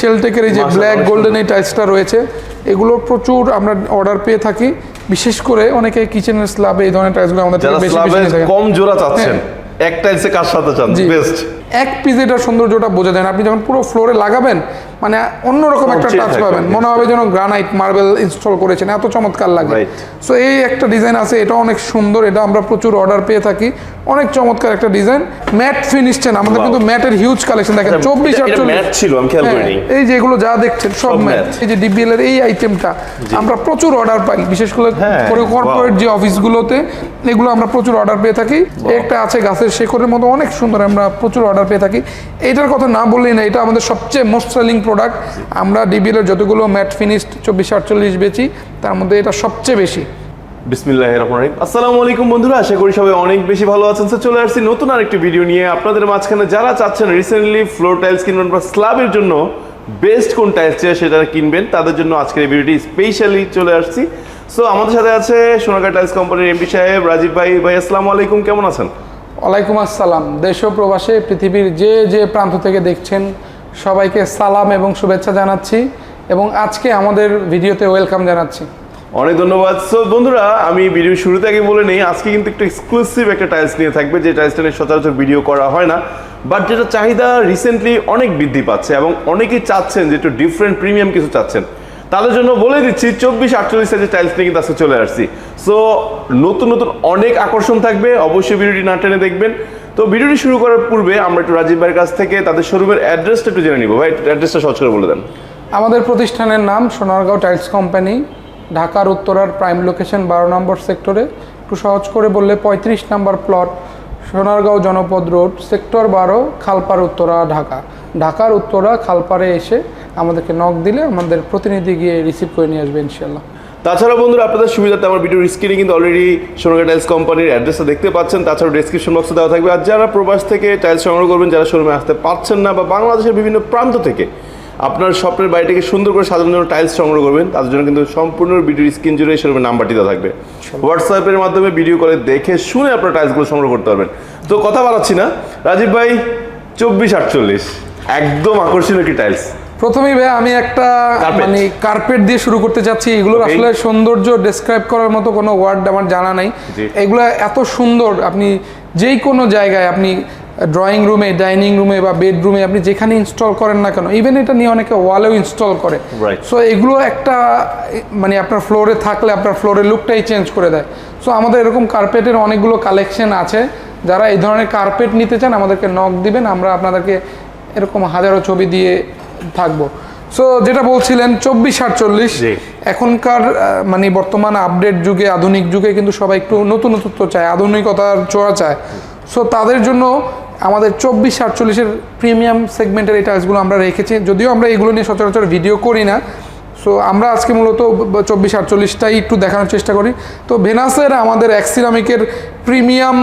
শেলটেকের এই যে black golden এই টাইলসটা রয়েছে এগুলো প্রচুর আমরা অর্ডার পেয়ে থাকি। বিশেষ করে অনেকে কিচেনের স্ল্যাবে এই ধরনের টাইলসগুলো আমাদের বেশি বেশি কম জোড়া চাচ্ছেন এক টাইলসে কার সাথে চান। বেস্ট এক পিস এটার সৌন্দর্যটা বোঝা যায় না আপনি যখন পুরো ফ্লোরে লাগাবেন মানে অন্যরকম একটা টাচ পাবেন। মনে হবে যেন গ্রানাইট মার্বেল ইনস্টল করেছেন। এত চমৎকার লাগে। সো এই একটা ডিজাইন আছে এটা অনেক সুন্দর এটা আমরা প্রচুর অর্ডার পেয়ে থাকি। অনেক চমৎকার একটা ডিজাইন ম্যাট ফিনিশ চেন আমাদের. কিন্তু ম্যাটের হিউজ কালেকশন দেখেন। চব্বিশ আটচল্লিশ। হ্যাঁ। এই যে এগুলো যা দেখছেন সব ম্যাট এই যে ডিবিএল এর এই আইটেমটা আমরা প্রচুর অর্ডার পাই। বিশেষ করে হ্যাঁ. কর্পোরেট যে অফিসগুলোতে এগুলো আমরা প্রচুর অর্ডার পেয়ে থাকি। একটা আছে গাছের শেকড়ের মতো অনেক সুন্দর। আমরা প্রচুর অর্ডার পেয়ে থাকি। এইটার কথা না বললেই না, এটা আমাদের সবচেয়ে মোস্ট সেলিং প্রোডাক্ট আমরা ডিবিএল এর যতগুলো ম্যাট ফিনিশড চব্বিশ, আটচল্লিশ বেচি, তার মধ্যে এটা সবচেয়ে বেশি। বিসমিল্লাহ আসসালামু আলাইকুম বন্ধুরা, আশা করি সবাই অনেক বেশি ভালো আছেন। স্যার চলে আসছি নতুন আরেকটি ভিডিও নিয়ে। আপনাদের মাঝখানে যারা চাচ্ছেন রিসেন্টলি ফ্লোর টাইলস কিনবেন বা স্ল্যাবের জন্য বেস্ট কোন টাইলস চাই সেটা কিনবেন, তাদের জন্য আজকের এই ভিডিওটি স্পেশালি চলে আসছি। সো আমাদের সাথে আছে সোনাকার টাইলস কোম্পানির এমপি সাহেব, রাজীব ভাই। ভাই, আসসালামু আলাইকুম, কেমন আছেন? ওয়ালাইকুম আসসালাম। দেশ প্রবাসে পৃথিবীর যে যে প্রান্ত থেকে দেখছেন, সবাইকে সালাম এবং শুভেচ্ছা জানাচ্ছি এবং আজকে আমাদের ভিডিওতে ওয়েলকাম জানাচ্ছি। অনেক ধন্যবাদ। সো বন্ধুরা, আমি ভিডিও শুরুতে আগে বলে নেই, আজকে কিন্তু একটু এক্সক্লুসিভ একটা টাইলস নিয়ে থাকবে, যে টাইলসটা নিয়ে সচরাচর ভিডিও করা হয় না বাট যেটা চাহিদা রিসেন্টলি অনেক বৃদ্ধি পাচ্ছে এবং অনেকেই চাচ্ছেন যে একটু ডিফারেন্ট প্রিমিয়াম কিছু চাচ্ছেন। তাদের জন্য বলে দিচ্ছি, চব্বিশ আটচল্লিশ সাইজের টাইলস নিয়ে কিন্তু আজকে চলে আসছি। সো নতুন নতুন অনেক আকর্ষণ থাকবে, অবশ্যই ভিডিওটি না টেনে দেখবেন। তো ভিডিওটি শুরু করার পূর্বে আমরা একটু রাজীব ভাইয়ের কাছ থেকে তাদের শোরুমের অ্যাড্রেসটা একটু জেনে নিব। ভাই অ্যাড্রেসটা সহজ করে বলে দেন। আমাদের প্রতিষ্ঠানের নাম সোনারগাঁও টাইলস কোম্পানি ঢাকার উত্তরার প্রাইম লোকেশন বারো নম্বর সেক্টরে একটু সহজ করে বললে পঁয়ত্রিশ নম্বর প্লট সোনারগাঁও জনপদ রোড, সেক্টর বারো খালপাড় উত্তরা, ঢাকা। ঢাকার উত্তরা খালপাড়ে এসে আমাদেরকে নক দিলে আমাদের প্রতিনিধি গিয়ে রিসিভ করে নিয়ে আসবে ইনশাল্লাহ তাছাড়া বন্ধুরা, আপনাদের সুবিধাতে আমার ভিডিওর স্ক্রিনে কিন্তু অলরেডি সোনাগা টাইলস কোম্পানির অ্যাড্রেসটা দেখতে পাচ্ছেন। তাছাড়া ডেসক্রিপশন বক্সে দেওয়া থাকবে। আর যারা প্রবাস থেকে টাইলস সংগ্রহ করবেন, যারা শোরুমে আসতে পারছেন না বা বাংলাদেশের বিভিন্ন প্রান্ত থেকে আপনার স্বপ্নের বাড়িটাকে সুন্দর করে সাজানোর জন্য টাইলস সংগ্রহ করবেন। তার জন্য কিন্তু সম্পূর্ণ ভিডিওর স্ক্রিন জুড়ে শোরুমের নাম্বারটি দেওয়া থাকবে। হোয়াটসঅ্যাপের মাধ্যমে ভিডিও করে দেখে শুনে আপনার টাইলসগুলো সংগ্রহ করতে পারবেন। তো কথা বাড়াচ্ছি না। রাজীব ভাই চব্বিশ আটচল্লিশ। একদম আকর্ষণীয় একটি টাইলস প্রথমেই ভাই আমি একটা মানে কার্পেট দিয়ে শুরু করতে চাচ্ছি। এগুলো. আসলে সৌন্দর্য ডেসক্রাইব করার মতো কোনো ওয়ার্ড আমার জানা নাই। এগুলো এত সুন্দর আপনি যেই কোনো জায়গায় আপনি ড্রয়িং রুমে ডাইনিং রুমে বা বেডরুমে আপনি যেখানে ইনস্টল করেন না কেন ইভেন এটা নিয়ে অনেকে ওয়ালেও ইনস্টল করে। সো এগুলো একটা মানে আপনার ফ্লোরে থাকলে আপনার ফ্লোরের লুকটাই চেঞ্জ করে দেয়। সো আমাদের এরকম কার্পেটের অনেকগুলো কালেকশন আছে। যারা এই ধরনের কার্পেট নিতে চান আমাদেরকে নক দিবেন আমরা আপনাদেরকে এরকম হাজারো ছবি দিয়ে থাকব। সো যেটা বলছিলেন চব্বিশ আটচল্লিশ। এখনকার মানে বর্তমান আপডেট যুগে আধুনিক যুগে কিন্তু সবাই একটু নতুন নতুনত্ব চায় আধুনিকতার ছোঁয়া চায়। সো তাদের জন্য আমাদের চব্বিশ আটচল্লিশের প্রিমিয়াম সেগমেন্টের এই টাইলসগুলো আমরা রেখেছি। যদিও আমরা এগুলো নিয়ে সচরাচর ভিডিও করি না, সো আমরা আজকে মূলত চব্বিশ আটচল্লিশটাই একটু দেখানোর চেষ্টা করি। তো ভেনাসের আমাদের অ্যাক্সিরামিকের প্রিমিয়াম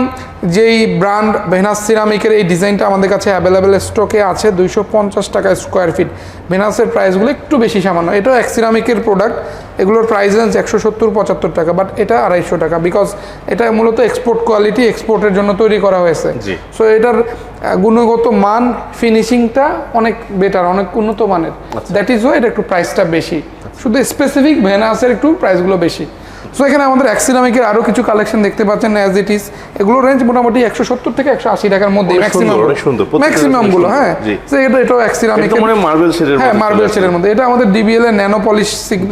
যেই ব্র্যান্ড ভেনাস সিরামিকের এই ডিজাইনটা আমাদের কাছে অ্যাভেলেবেল স্টকে আছে দুইশো পঞ্চাশ টাকা স্কোয়ার ফিট ভেনাসের প্রাইসগুলো একটু বেশি সামান্য। এটাও এক সিরামিকের প্রোডাক্ট এগুলোর প্রাইস রেঞ্জ একশো সত্তর পঁচাত্তর টাকা বাট এটা আড়াইশো টাকা বিকজ এটা মূলত এক্সপোর্ট কোয়ালিটি এক্সপোর্টের জন্য তৈরি করা হয়েছে। সো এটার গুণগত মান ফিনিশিংটা অনেক বেটার অনেক উন্নত মানের। দ্যাট ইজ ওয়াই এটা একটু প্রাইসটা বেশি। শুধু স্পেসিফিক ভেনাসের একটু প্রাইসগুলো বেশি। সো এখানে আমাদের অ্যাক্সিরামিকের আরও কিছু কালেকশন দেখতে পাচ্ছেন অ্যাজ ইট ইজ এগুলোর রেঞ্জ মোটামুটি একশো সত্তর থেকে একশো আশি টাকার মধ্যে অনেক ম্যাক্সিমাম সুন্দর, অনেক সুন্দর। প্রত্যেকটা ম্যাক্সিমামগুলো হ্যাঁ। এটা এটাও হয় মার্বেল শেডের হ্যাঁ মার্বেল শেডের মধ্যে। এটা আমাদের ডিবিএল এর ন্যানো পলিশ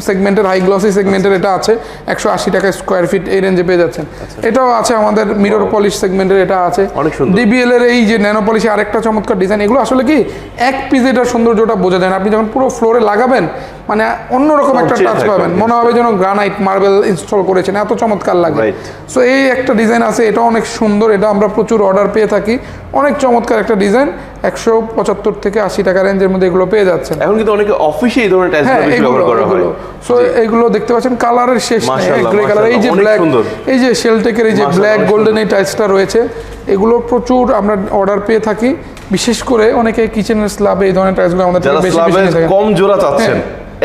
সেগমেন্টের হাই গ্লসি সেগমেন্টের এটা আছে। একশো আশি টাকা স্কোয়ার ফিট এই রেঞ্জে পেয়ে যাচ্ছেন। এটাও আছে আমাদের মিরর পলিশ সেগমেন্টের এটা আছে। আচ্ছা। ডিবিএল এর এই যে ন্যানো পলিশে আরেকটা চমৎকার ডিজাইন এগুলো আসলে কি এক পিস এটার সৌন্দর্যটা বোঝা যায় না। আপনি যখন পুরো ফ্লোরে লাগাবেন মানে অন্যরকম একটা টাচ পাবেন। মনে হবে যেন গ্রানাইট মার্বেল ইনস্টল করেছেন এত চমৎকার লাগে। সো এই একটা ডিজাইন আছে এটা অনেক সুন্দর এটা আমরা প্রচুর অর্ডার পেয়ে থাকি। অনেক চমৎকার একটা ডিজাইন একশো পঁচাত্তর থেকে আশি টাকা রেঞ্জের মধ্যে এগুলো পেয়ে যাচ্ছেন। এখন কিন্তু অনেকে অফিসে এই ধরনের টাইলস হ্যাঁ এগুলো ব্যবহার করা হয়। সো এইগুলো দেখতে পাচ্ছেন কালারের শেষ গ্রে কালার এই যে ব্ল্যাক এই যে শেলটেকের এই যে ব্ল্যাক গোল্ডেন এই টাইলসটা রয়েছে এগুলো প্রচুর আমরা অর্ডার পেয়ে থাকি। বিশেষ করে অনেকে কিচেনের স্ল্যাবে এই ধরনের টাইলসগুলো আমাদের বেশি বেশি কম জোড়া চাচ্ছেন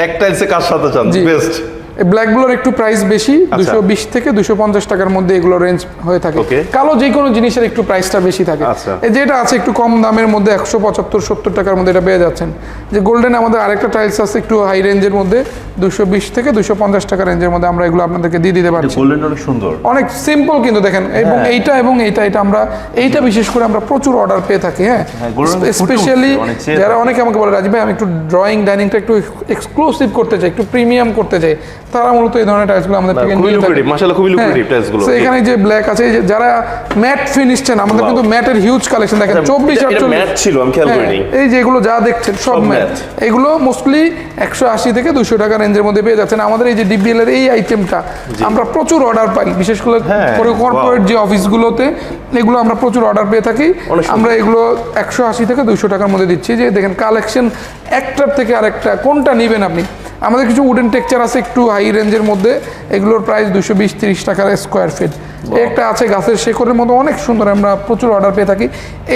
এক টাইলসে কার সাথে চান। বেস্ট ব্ল্যাকগুলোর একটু প্রাইস বেশি দুশো বিশ থেকে দুশো পঞ্চাশ টাকার মধ্যে এগুলো রেঞ্জ হয়ে থাকে। কালো যে কোনো জিনিসের একটু প্রাইসটা বেশি থাকে। আচ্ছা। যেটা আছে একটু কম দামের মধ্যে একশো পঁচাত্তর সত্তর টাকার মধ্যে এটা পেয়ে যাচ্ছেন। যে গোল্ডেন আমাদের আরেকটা টাইলস আছে একটু হাই রেঞ্জের মধ্যে দুশো বিশ থেকে দুশো পঞ্চাশ টাকা রেঞ্জের মধ্যে আমরা এগুলো আপনাদেরকে দিয়ে দিতে পারছি। গোল্ডেন অনেক সুন্দর। অনেক সিম্পল কিন্তু দেখেন এবং হ্যাঁ। এইটা এবং এইটা এটা আমরা এইটা বিশেষ করে আমরা প্রচুর অর্ডার পেয়ে থাকি হ্যাঁ। হ্যাঁ, স্পেশালি চেয়ে যারা অনেকে আমাকে বলে রাজীব ভাই আমি একটু ড্রয়িং ডাইনিংটা একটু এক্সক্লুসিভ করতে চাই একটু প্রিমিয়াম করতে চাই। তারা মূলত এই ধরনের টাইলসগুলো আমাদের থেকে নিয়ে থাকে। মাশাআল্লাহ খুবই হ্যাঁ, lucrative tiles গুলো। so এখানে যে ব্ল্যাক আছে এই যে যারা ম্যাট ফিনিশ চান আমাদের কিন্তু ম্যাটের হিউজ কালেকশন দেখেন এটা- চব্বিশ এটা- এটা ছিল, আমি খেয়াল হ্যাঁ, করিনি। এই যে এগুলো যা দেখছেন সব ম্যাট এগুলো মোস্টলি একশো আশি থেকে দুশো টাকা রেঞ্জের মধ্যে পেয়ে যাচ্ছেন। আমাদের এই যে ডিবিএল এর এই আইটেমটা আমরা প্রচুর অর্ডার পাই বিশেষ করে হ্যাঁ, কর্পোরেট যে অফিসগুলোতে এগুলো আমরা প্রচুর অর্ডার পেয়ে থাকি। আমরা এগুলো একশো আশি থেকে দুশো টাকার মধ্যে দিচ্ছি। যে দেখেন কালেকশন একটার থেকে আরেকটা কোনটা নেবেন আপনি? আমাদের কিছু উডেন টেক্সচার আছে একটু হাই রেঞ্জের মধ্যে। এগুলোর প্রাইস দুশো বিশ তিরিশ টাকার স্কোয়ার ফিট একটা আছে গাছের শেকড়ের মতো অনেক সুন্দর আমরা প্রচুর অর্ডার পেয়ে থাকি।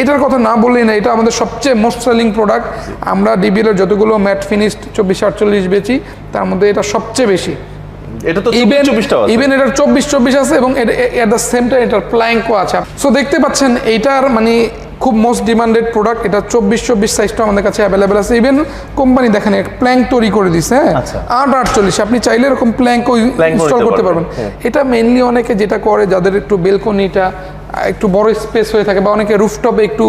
এটার কথা না বললেই না এটা আমাদের সবচেয়ে মোস্ট সেলিং প্রোডাক্ট আমরা ডিবিএল এর যতগুলো ম্যাট ফিনিশড চব্বিশ আটচল্লিশ বেচি তার মধ্যে এটা সবচেয়ে বেশি। এটা তো ইভেন ইভেন এটার চব্বিশ চব্বিশ আছে এবং এট দ্য সেম টাইম এটার প্ল্যাঙ্কও আছে। সো দেখতে পাচ্ছেন এইটার মানে খুব মোস্ট ডিমান্ডেড প্রোডাক্ট এটা চব্বিশ চব্বিশ সাইজটা আমাদের কাছে অ্যাভেলেবেল আছে ইভেন কোম্পানি দেখেন প্ল্যাঙ্ক তৈরি করে দিছে হ্যাঁ আচ্ছা। আট আটচল্লিশ আপনি চাইলে এরকম প্ল্যাঙ্ক Plank ইনস্টল করতে পারবেন, পারবেন হ্যাঁ। এটা মেনলি অনেকে যেটা করে যাদের একটু বেলকনিটা একটু বড় স্পেস হয়ে থাকে বা অনেকে রুফটপে একটু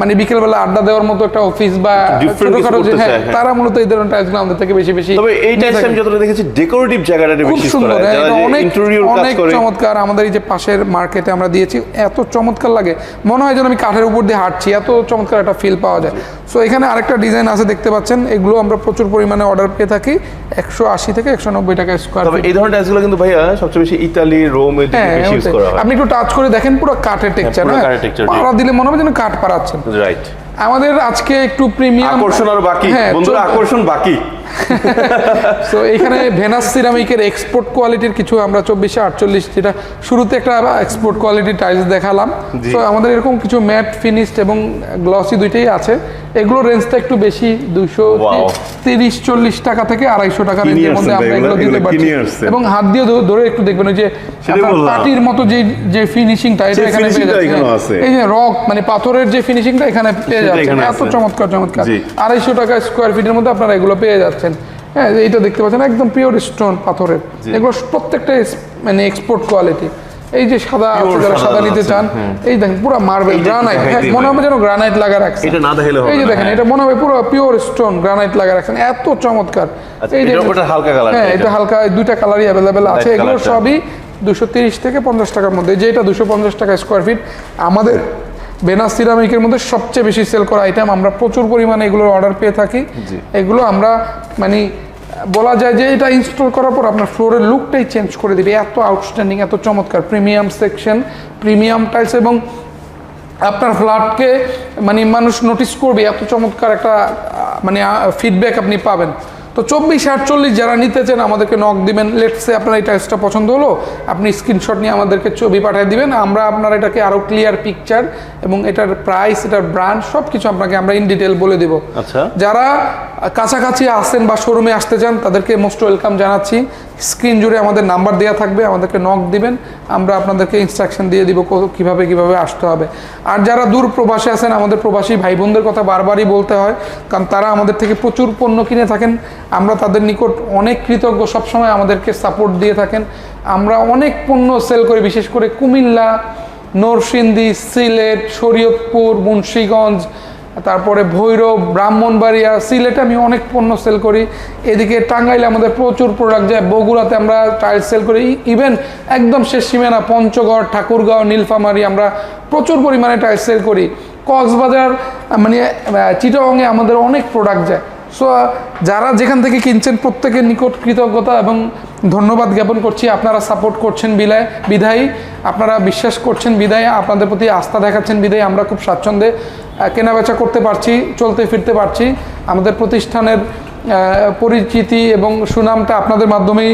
মানে বিকেলবেলা আড্ডা দেওয়ার মতো একটা অফিস বা ছোটখাটো যে হ্যাঁ হ্যাঁ। তারা মূলত এই ধরনের টাইলসগুলো আমাদের থেকে বেশি বেশি তবে এই নিয়ে টাইপস আমি যতটা দেখেছি ডেকোরেটিভ জায়গাটা খুব বেশি সুন্দর হ্যাঁ, অনেক ইন্টেরিয়র কাজ অনেক চমৎকার আমাদের এই যে পাশের মার্কেটে আমরা দিয়েছি এত চমৎকার লাগে। মনে হয় যেন আমি কাঠের উপর দিয়ে হাঁটছি এত চমৎকার একটা ফিল পাওয়া যায়। সো এখানে আরেকটা ডিজাইন আছে দেখতে পাচ্ছেন এগুলো আমরা প্রচুর পরিমাণে অর্ডার পেয়ে থাকি একশো আশি থেকে একশো নব্বই টাকা স্কোয়ার তবে এই ধরনের টাইলসগুলো কিন্তু ভাইয়া সবচেয়ে বেশি ইতালি রোম হ্যাঁ বেশি ইউজ করা হয়। আপনি একটু টাচ করে দেখেন পুরো কাঠের টেক্সচার পুরো হ্যাঁ। পাড়া দিলে মনে হবে যেন কাঠ পাড়াচ্ছেন। রাইট আমাদের আজকে একটু প্রিমিয়াম আকর্ষণ আর বাকি। হ্যাঁ বন্ধুরা আকর্ষণ বাকি। তো এখানে ভেনাস সিরামিকের এক্সপোর্ট কোয়ালিটির কিছু আমরা চব্বিশে আটচল্লিশ যেটা শুরুতে একটা এক্সপোর্ট কোয়ালিটির টাইলস দেখালাম। তো আমাদের এরকম কিছু ম্যাট ফিনিশড এবং গ্লসি দুইটাই আছে। এগুলোর রেঞ্জটা একটু বেশি দুশো তিরিশ চল্লিশ টাকা থেকে আড়াইশো টাকা রেঞ্জের মধ্যে আমরা এগুলো এগুলো- দিতে পারছি। এবং হাত দিয়ে ধরে- একটু দেখবেন ওই যে পাটির মতো যে যে ফিনিশিংটা এটা এখানে পেয়ে যাচ্ছে এই যে রক মানে পাথরের যে ফিনিশিংটা এখানে পেয়ে যাচ্ছে। এত চমৎকার চমৎকার। আড়াইশো টাকা স্কোয়ার ফিটের মধ্যে আপনারা এগুলো পেয়ে যাচ্ছেন। হ্যাঁ এইটা দেখতে পাচ্ছেন একদম পিওর স্টোন পাথরের। এগুলো প্রত্যেকটা মানে এক্সপোর্ট কোয়ালিটি এই যে সাদা যারা সাদা নিতে চান এই দেখেন পুরো মার্বেল গ্রানাইট হ্যাঁ মনে হবে যেন গ্রানাইট লাগা রাখছে। এটা না দেখাইলে হবে এই যে দেখেন হ্যাঁ। এটা মনে হবে পুরো পিওর স্টোন গ্রানাইট লাগা রাখছেন। এত চমৎকার। আচ্ছা, এটা হালকা colour হ্যাঁ এটা। হালকা এই দুইটা কালারই অ্যাভেলেবেল আছে। এগুলো সবই দুশো তিরিশ থেকে পঞ্চাশ টাকার মধ্যে। যেটা দুশো পঞ্চাশ টাকা স্কোয়ার ফিট আমাদের বেনাস সিরামিকের মধ্যে সবচেয়ে বেশি সেল করা আইটেম আমরা প্রচুর পরিমাণে এগুলোর অর্ডার পেয়ে থাকি। এগুলো আমরা মানে বলা যায় যে এটা ইনস্টল করার পর আপনার ফ্লোরের লুকটাই চেঞ্জ করে দিবে। এত আউটস্ট্যান্ডিং এত চমৎকার। প্রিমিয়াম সেকশন প্রিমিয়াম টাইলস এবং আপনার ফ্ল্যাটকে মানে মানুষ নোটিস করবে। এত চমৎকার একটা মানে ফিডব্যাক আপনি পাবেন। তো চব্বিশ আটচল্লিশ যারা নিতে চান আমাদেরকে নক দিবেন। লেটসে আপনার এই টাইসটা পছন্দ হলো আপনি স্ক্রিনশট নিয়ে আমাদেরকে ছবি পাঠিয়ে দিবেন। আমরা আপনার এটাকে আরও ক্লিয়ার পিকচার এবং এটার প্রাইস এটার ব্র্যান্ড সব কিছু আপনাকে আমরা ইন ডিটেল বলে দেব। আচ্ছা। যারা কাছাকাছি আসেন বা শোরুমে আসতে চান তাদেরকে মোস্ট ওয়েলকাম জানাচ্ছি। স্ক্রিন জুড়ে আমাদের নাম্বার দেওয়া থাকবে, আমাদেরকে নক দিবেন। আমরা আপনাদেরকে ইনস্ট্রাকশন দিয়ে দিব কীভাবে কীভাবে আসতে হবে। আর যারা দূর প্রবাসে আছেন, আমাদের প্রবাসী ভাই বোনদের কথা বারবারই বলতে হয়, কারণ তারা আমাদের থেকে প্রচুর পণ্য কিনে থাকেন। আমরা তাদের নিকট অনেক কৃতজ্ঞ, সবসময় আমাদেরকে সাপোর্ট দিয়ে থাকেন। আমরা অনেক পণ্য সেল করি, বিশেষ করে কুমিল্লা, নরসিংদী, সিলেট, শরীয়তপুর, মুন্সীগঞ্জ তারপরে ভৈরব, ব্রাহ্মণবাড়িয়া, সিলেটে আমি অনেক পণ্য সেল করি। এদিকে টাঙ্গাইলে আমাদের প্রচুর প্রোডাক্ট যায়, বগুড়াতে আমরা টাইলস সেল করি। ইভেন একদম শেষ সীমানা, পঞ্চগড়, ঠাকুরগাঁও, নীলফামারী আমরা প্রচুর পরিমাণে টাইলস সেল করি। কক্সবাজার মানে চিটাগংয়ে আমাদের অনেক প্রোডাক্ট যায়। সো যারা যেখান থেকে কিনছেন প্রত্যেকের নিকট কৃতজ্ঞতা এবং ধন্যবাদ জ্ঞাপন করছি। আপনারা সাপোর্ট করছেন বিলায় বিধায়ী। আপনারা বিশ্বাস করছেন বিদায় আপনাদের প্রতি আস্থা দেখাচ্ছেন বিদায় আমরা খুব স্বাচ্ছন্দ্যে কেনাবেচা করতে পারছি, চলতে ফিরতে পারছি। আমাদের প্রতিষ্ঠানের পরিচিতি এবং সুনামটা আপনাদের মাধ্যমেই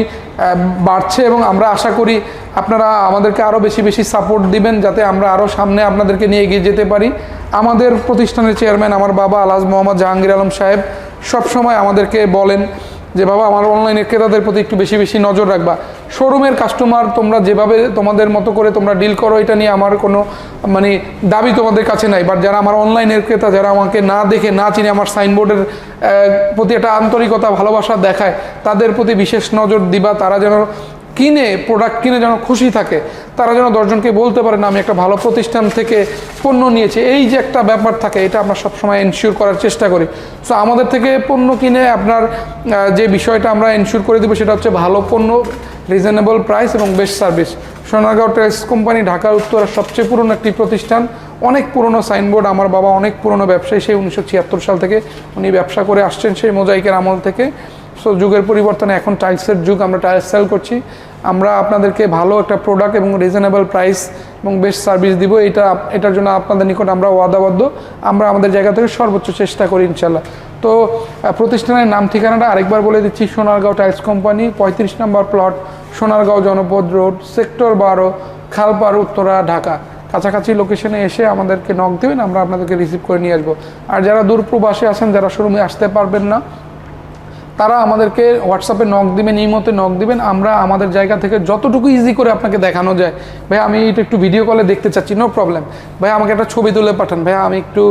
বাড়ছে এবং আমরা আশা করি আপনারা আমাদেরকে আরও বেশি বেশি সাপোর্ট দিবেন যাতে আমরা আরও সামনে আপনাদেরকে নিয়ে এগিয়ে যেতে পারি। আমাদের প্রতিষ্ঠানের চেয়ারম্যান আমার বাবা আলাজ মোহাম্মদ জাহাঙ্গীর আলম সাহেব সবসময় আমাদেরকে বলেন যে বাবা, আমার অনলাইনে ক্রেতাদের প্রতি একটু বেশি বেশি নজর রাখবা। শোরুমের কাস্টমার তোমরা যেভাবে তোমাদের মতো করে তোমরা ডিল করো, এটা নিয়ে আমার কোনো মানে দাবি তোমাদের কাছে নাই। বাট যারা আমার অনলাইনের ক্রেতা, যারা আমাকে না দেখে, না চিনে আমার সাইনবোর্ডের প্রতি একটা আন্তরিকতা, ভালোবাসা দেখায়, তাদের প্রতি বিশেষ নজর দিবা। তারা যেন কিনে প্রোডাক্ট কিনে যেন খুশি থাকে, তারা যেন দশজনকে বলতে পারে, না, আমি একটা ভালো প্রতিষ্ঠান থেকে পণ্য নিয়েছি। এই যে একটা ব্যাপার থাকে, এটা আমরা সবসময় এনশিওর করার চেষ্টা করি। সো আমাদের থেকে পণ্য কিনে আপনার যে বিষয়টা আমরা এনশিওর করে দেবো, সেটা হচ্ছে ভালো পণ্য রিজনেবল প্রাইস এবং best service Sonargaon trace company ঢাকার উত্তরের সবচেয়ে পুরনো একটি প্রতিষ্ঠান। অনেক পুরনো সাইনবোর্ড আমার বাবা অনেক পুরনো ব্যবসায়ী, সেই উনিশশো ছিয়াত্তর সাল থেকে উনি ব্যবসা করে আসছেন সেই মোজাইকের আমল থেকে। সো যুগের পরিবর্তনে এখন টাইলসের যুগ, আমরা টাইলস সেল করছি। আমরা আপনাদেরকে ভালো একটা প্রোডাক্ট এবং রিজনেবল প্রাইস এবং বেস্ট সার্ভিস দিব। এটা, এটার জন্য আপনাদের নিকট আমরা ওয়াদাবদ্ধ। আমরা আমাদের জায়গা থেকে সর্বোচ্চ চেষ্টা করি ইনশাল্লাহ তো প্রতিষ্ঠানের নাম ঠিকানাটা আরেকবার বলে দিচ্ছি। সোনারগাঁও টাইলস কোম্পানি পঁয়ত্রিশ নম্বর প্লট সোনারগাঁও জনপদ রোড সেক্টর বারো, খালপাড়, উত্তরা, ঢাকা। কাছাকাছি লোকেশনে এসে আমাদেরকে নক দেবেন, আমরা আপনাদেরকে রিসিভ করে নিয়ে আসব। আর যারা দূর প্রবাসে আছেন, যারা শোরুমে আসতে পারবেন না তারা আমাদেরকে হোয়াটসঅ্যাপে নক দিবেন এই মতে নক দিবেন। আমরা আমাদের জায়গা থেকে যতটুকু ইজি করে আপনাকে দেখানো যায়। ভাই আমি এটা একটু ভিডিও কলে দেখতে চাচ্ছি নো প্রবলেম ভাই আমাকে একটা ছবি তুলে পাঠান। ভাই আমি একটু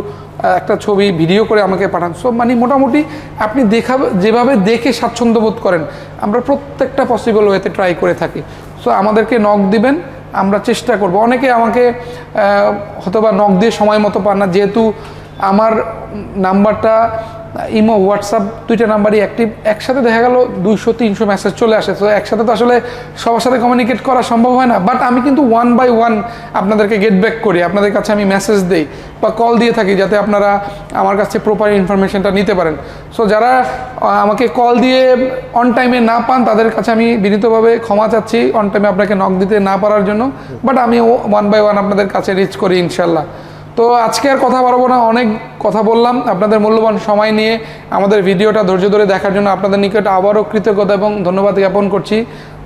একটা ছবি ভিডিও করে আমাকে পাঠান। সো মানে মোটামুটি আপনি দেখা যেভাবে দেখে স্বাচ্ছন্দ্য বোধ করেন আমরা প্রত্যেকটা পসিবল ওয়েতে ট্রাই করে থাকি। সো আমাদেরকে নক দিবেন আমরা চেষ্টা করব। অনেকে আমাকে আহ, হয়তোবা নক দিয়ে সময় মতো পান না। যেহেতু আমার নাম্বারটা ইমো, হোয়াটসঅ্যাপ দুইটা নাম্বারই অ্যাক্টিভ একসাথে দেখা গেল দুইশো, তিনশো মেসেজ চলে আসে। তো একসাথে তো আসলে সবার সাথে কমিউনিকেট করা সম্ভব হয় না। বাট আমি কিন্তু ওয়ান বাই ওয়ান আপনাদেরকে গেট ব্যাক করি। আপনাদের কাছে আমি মেসেজ দেই বা কল দিয়ে থাকি যাতে আপনারা আমার কাছে প্রপার ইনফরমেশনটা নিতে পারেন। সো যারা আমাকে কল দিয়ে অন টাইমে না পান, তাদের কাছে আমি বিনীতভাবে ক্ষমা চাচ্ছি। অন টাইমে আপনাকে নক দিতে না পারার জন্য। বাট আমি ওয়ান বাই ওয়ান আপনাদের কাছে রিচ করি ইনশাল্লাহ। তো আজকে আর কথা বাড়াবো না, অনেক কথা বললাম। আপনাদের মূল্যবান সময় নিয়ে আমাদের ভিডিওটা ধৈর্য ধরে দেখার জন্য আপনাদের নিকট আবারও কৃতজ্ঞতা এবং ধন্যবাদ জ্ঞাপন করছি।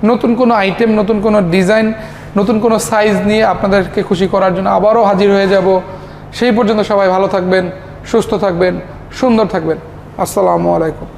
নতুন কোনো আইটেম নতুন কোনো ডিজাইন নতুন কোনো সাইজ নিয়ে আপনাদেরকে খুশি করার জন্য আবারও হাজির হয়ে যাব। সেই পর্যন্ত সবাই ভালো থাকবেন, সুস্থ থাকবেন, সুন্দর থাকবেন। আসসালামু আলাইকুম।